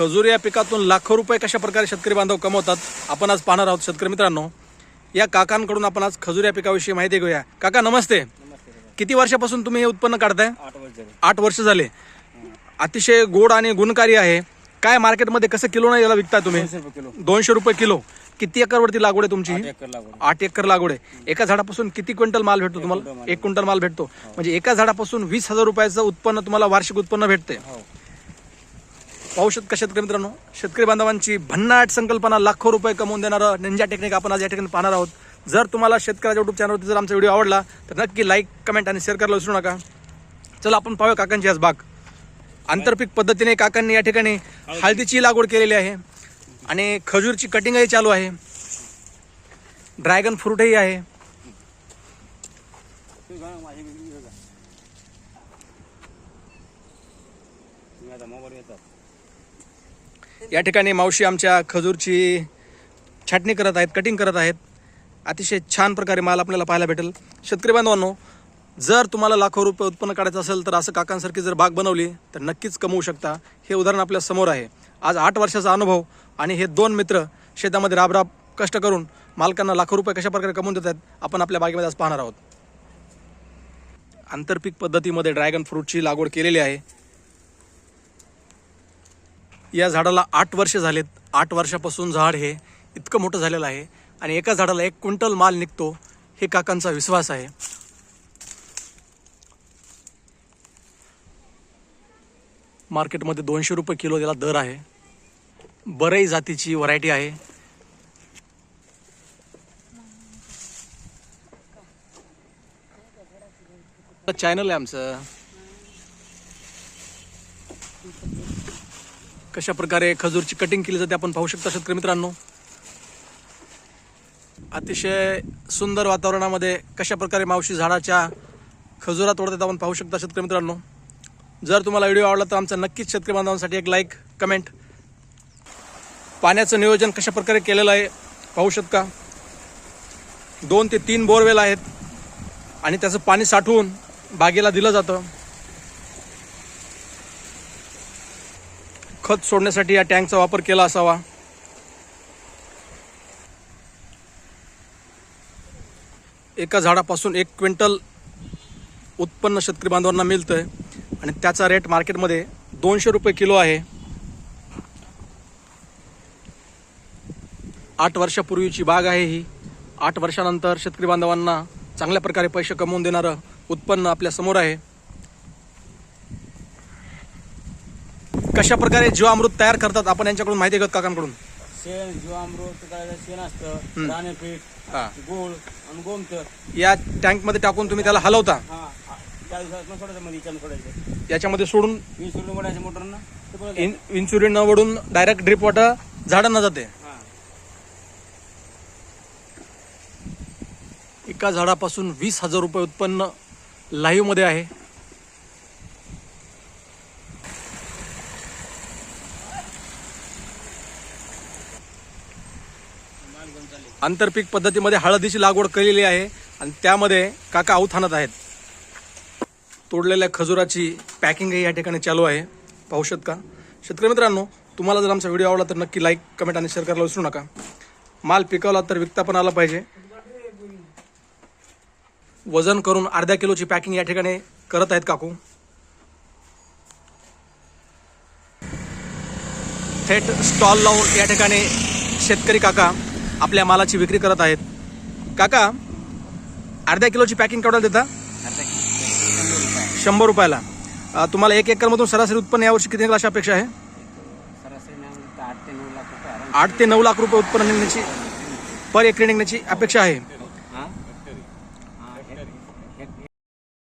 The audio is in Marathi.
खजूर या पिकातून लाखो रुपये कशा प्रकारे शेतकरी बांधव कमवतात आपण आज पाहणार आहोत शेतकरी मित्रांनो. या काकांकडून आपण आज खजूर या पिकाविषयी माहिती घेऊया. काका नमस्ते. किती वर्षापासून तुम्ही हे उत्पन्न काढताय? आठ वर्ष झाले. आठ वर्ष झाले. अतिशय गोड आणि गुणकारी आहे. काय मार्केटमध्ये कसं किलो याला विकताय तुम्ही? दोनशे रुपये किलो. किती एकरवरती लागवड आहे तुमची? आठ एकर लागवड आठ एकर लागवड आहे. एका झाडापासून किती क्विंटल माल भेटतो तुम्हाला? एक क्विंटल माल भेटतो. म्हणजे एका झाडापासून वीस हजार रुपयाचं उत्पन्न तुम्हाला वार्षिक उत्पन्न भेटते हो. पाहू शकता शेतकरी मित्रांनो? शेतकरी बांधवांची भन्नाट संकल्पना लाखो रुपये कमवून देणारं निंजा टेक्निक आपण आज या ठिकाणी पाहणार आहोत. जर तुम्हाला शेतकऱ्याच्या युट्यूब चॅनलवरती जर आमचा व्हिडिओ आवडला तर नक्की लाईक कमेंट आणि शेअर करायला विसरू नका. चला आपण पाहूया काकांची आज बाग. आंतरपीक पद्धतीने काकांनी या ठिकाणी हळदीची लागवड केलेली आहे आणि खजूरची कटिंगही चालू आहे. ड्रॅगन फ्रूटही आहे. मोबाईल येतात. या ठिकाणी मावशी आमच्या खजूरची छाटणी करत आहेत कटिंग करत आहेत. अतिशय छान प्रकारे माल आपल्याला पाहायला भेटेल. शेतकरी बांधवांनो जर तुम्हाला लाखो रुपये उत्पन्न काढायचं असेल तर असं काकांसारखी जर बाग बनवली तर नक्कीच कमवू शकता. हे उदाहरण आपल्यासमोर आहे. आज आठ वर्षाचा अनुभव आणि हे दोन मित्र शेतामध्ये राबराब कष्ट करून मालकांना लाखो रुपये कशा प्रकारे कमवून देत आहेत आपण आपल्या बागेमध्ये आज पाहणार आहोत. आंतरपीक पद्धतीमध्ये ड्रॅगन फ्रूटची लागवड केलेली आहे. या झाडाला आठ वर्ष झालेत. आठ वर्षापासून झाड हे इतकं मोठं झालेलं आहे. आणि एका झाडाला एक क्विंटल माल निघतो हे काकांचा विश्वास आहे. मार्केटमध्ये दोनशे रुपये किलो त्याला दर आहे. बरई जातीची व्हरायटी आहे. चॅनल आहे आमचं. कशा प्रकारे खजूरची कटिंग केली जाते आपण पाहू शकता शेतकरी मित्रांनो. अतिशय सुंदर वातावरणामध्ये कशा प्रकारे मावशी झाडाच्या खजुरा तोडतात आपण पाहू शकता शेतकरी मित्रांनो. जर तुम्हाला व्हिडिओ आवडला तर आमचा नक्कीच शेतकरी बांधवांसाठी एक लाईक कमेंट पाण्याचं नियोजन कशा प्रकारे केलेलं आहे पाहू शकता. दोन ते तीन बोरवेल आहेत आणि त्याचं पाणी साठवून बागेला दिलं जातं. खत सोडण्यासाठी या टँकचा वापर केला असावा. एका झाडापासून एक क्विंटल उत्पन्न शेतकरी बांधवांना मिळतं आहे आणि त्याचा रेट मार्केटमध्ये दोनशे रुपये किलो आहे. आठ वर्षापूर्वीची बाग आहे ही. आठ वर्षानंतर शेतकरी बांधवांना चांगल्या प्रकारे पैसे कमवून देणारं उत्पन्न आपल्यासमोर आहे. कशा प्रकारे जीवामृत तयार करतात आपण यांच्याकडून माहिती घेत काकांकडून? शेण जीवामृत शेण असतं दाणेपीठ हा. गोळ आणि गोमत या टँकमध्ये टाकून तुम्ही त्याला हलवता? हा. त्या दिवसात सोडायचं मध्ये इच्छा सोडायचं. याच्यामध्ये सोडून मोडायचं मोटरना ते परत इन इन्सुलिन न वडून डायरेक्ट ड्रिप वॉटर झाडांना जाते. हा. एका झाडापासून वीस हजार रुपये उत्पन्न लाईव्हमध्ये आहे. आंतरपीक पद्धतीमध्ये हळदीची लागवड केलेली आहे आणि त्यामध्ये काका अवथानात आहेत. तोडलेल्या खजुराची पॅकिंगही या ठिकाणी चालू आहे. पाहू शकत. का शेतकरी मित्रांनो तुम्हाला जर आमचा व्हिडिओ आवडला तर नक्की लाईक कमेंट आणि शेअर करायला विसरू नका. माल पिकवला तर विकता पण आला पाहिजे. वजन करून अर्ध्या किलोची पॅकिंग या ठिकाणी करत आहेत काकू. थेट स्टॉल लावून या ठिकाणी शेतकरी काका आपल्या मालाची विक्री करत आहेत. काका अर्ध्या किलोची पॅकिंग केवढ्याला देता? शंभर रुपयाला. तुम्हाला एक एकरमधून सरासरी उत्पन्न यावर्षी किती निघाल अशी अपेक्षा आहे? आठ ते नऊ लाख रुपये आठ ते नऊ लाख रुपये उत्पन्न निघण्याची पर एकरी निघण्याची अपेक्षा आहे.